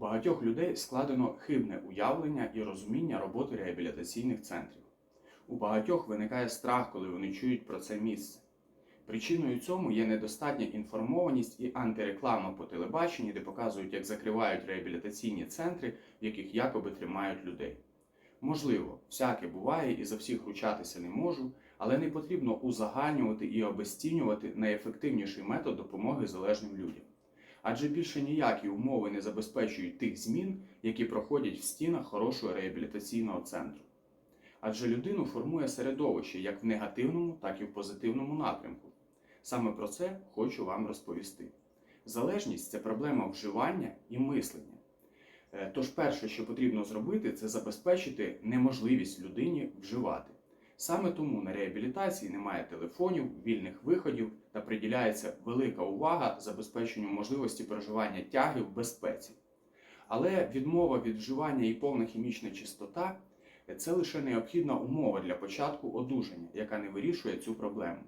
багатьох людей складено хибне уявлення і розуміння роботи реабілітаційних центрів. У багатьох виникає страх, коли вони чують про це місце. Причиною цьому є недостатня інформованість і антиреклама по телебаченні, де показують, як закривають реабілітаційні центри, в яких якоби тримають людей. Можливо, всяке буває і за всіх ручатися не можу, але не потрібно узагальнювати і обезцінювати найефективніший метод допомоги залежним людям. Адже більше ніякі умови не забезпечують тих змін, які проходять в стінах хорошого реабілітаційного центру. Адже людину формує середовище як в негативному, так і в позитивному напрямку. Саме про це хочу вам розповісти. Залежність це проблема вживання і мислення. Е, Тож перше, що потрібно зробити, це забезпечити неможливість людині вживати. Саме тому на реабілітації немає телефонів, вільних виходів та приділяється велика увага забезпеченню можливості проживання тяги в безпеці. Але відмова від вживання і повна хімічна чистота це лише необхідна умова для початку одужання, яка не вирішує цю проблему.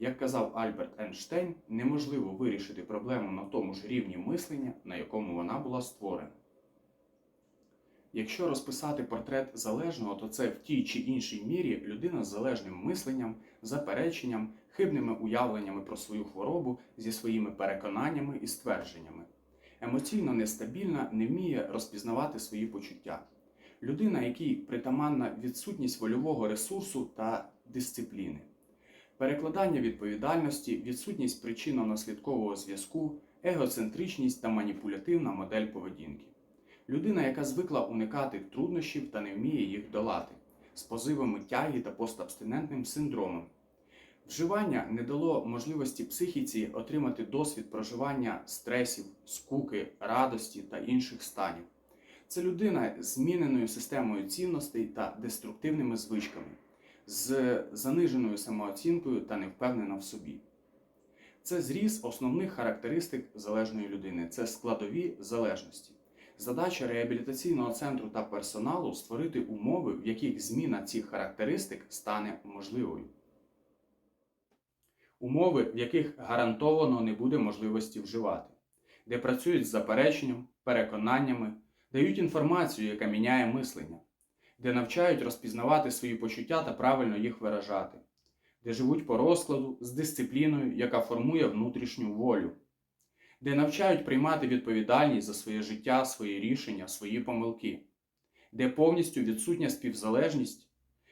Як казав Альберт Ейнштейн, неможливо вирішити проблему на тому ж рівні мислення, на якому вона була створена. Якщо розписати портрет залежного, то це в тій чи іншій мірі людина з залежним мисленням, запереченням, хибними уявленнями про свою хворобу зі своїми переконаннями і ствердженнями. Емоційно нестабільна, не вміє розпізнавати свої почуття. Людина, якій притаманна відсутність вольового ресурсу та дисципліни, перекладання відповідальності, відсутність причинно-наслідкового зв'язку, егоцентричність та маніпулятивна модель поведінки. Людина, яка звикла уникати труднощів та не вміє їх долати, з позивами тяги та постабстинентним синдромом. Вживання не дало можливості психіці отримати досвід проживання стресів, скуки, радості та інших станів. Це людина з зміненою системою цінностей та деструктивними звичками, з заниженою самооцінкою та невпевнена в собі. Це зріз основних характеристик залежної людини, це складові залежності. Задача реабілітаційного центру та персоналу створити умови, в яких зміна цих характеристик стане можливою. Умови, в яких гарантовано не буде можливості вживати, де працюють з запереченням, переконаннями, дають інформацію, яка міняє мислення, де навчають розпізнавати свої почуття та правильно їх виражати, де живуть по розкладу з дисципліною, яка формує внутрішню волю де навчають приймати відповідальність за своє життя, свої рішення, свої помилки, де повністю відсутня співзалежність,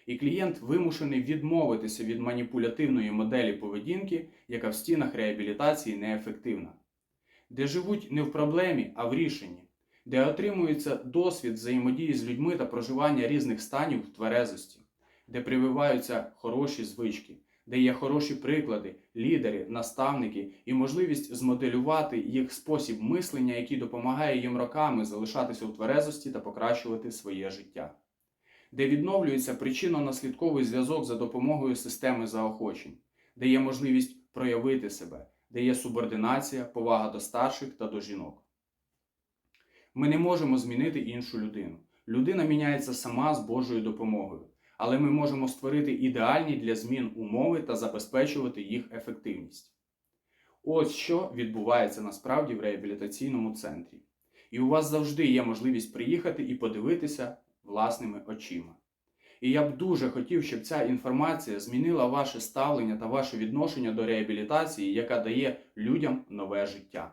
і клієнт вимушений відмовитися від маніпулятивної моделі поведінки, яка в стінах реабілітації неефективна, де живуть не в проблемі, а в рішенні, де отримується досвід взаємодії з людьми та проживання різних станів в тверезості, де прививаються хороші звички де є хороші приклади, лідери, наставники і можливість змоделювати їх спосіб мислення, який допомагає їм роками залишатися у тверезості та покращувати своє життя, де відновлюється причинно-наслідковий зв'язок за допомогою системи заохочень, де є можливість проявити себе, де є субординація, повага до старших та до жінок. Ми не можемо змінити іншу людину. Людина міняється сама з Божою допомогою але ми можемо створити ідеальні для змін умови та забезпечувати їх ефективність. Ось що відбувається насправді в реабілітаційному центрі. І у вас завжди є можливість приїхати і подивитися власними очима. І я б дуже хотів, щоб ця інформація змінила ваше ставлення та ваше відношення до реабілітації, яка дає людям нове життя.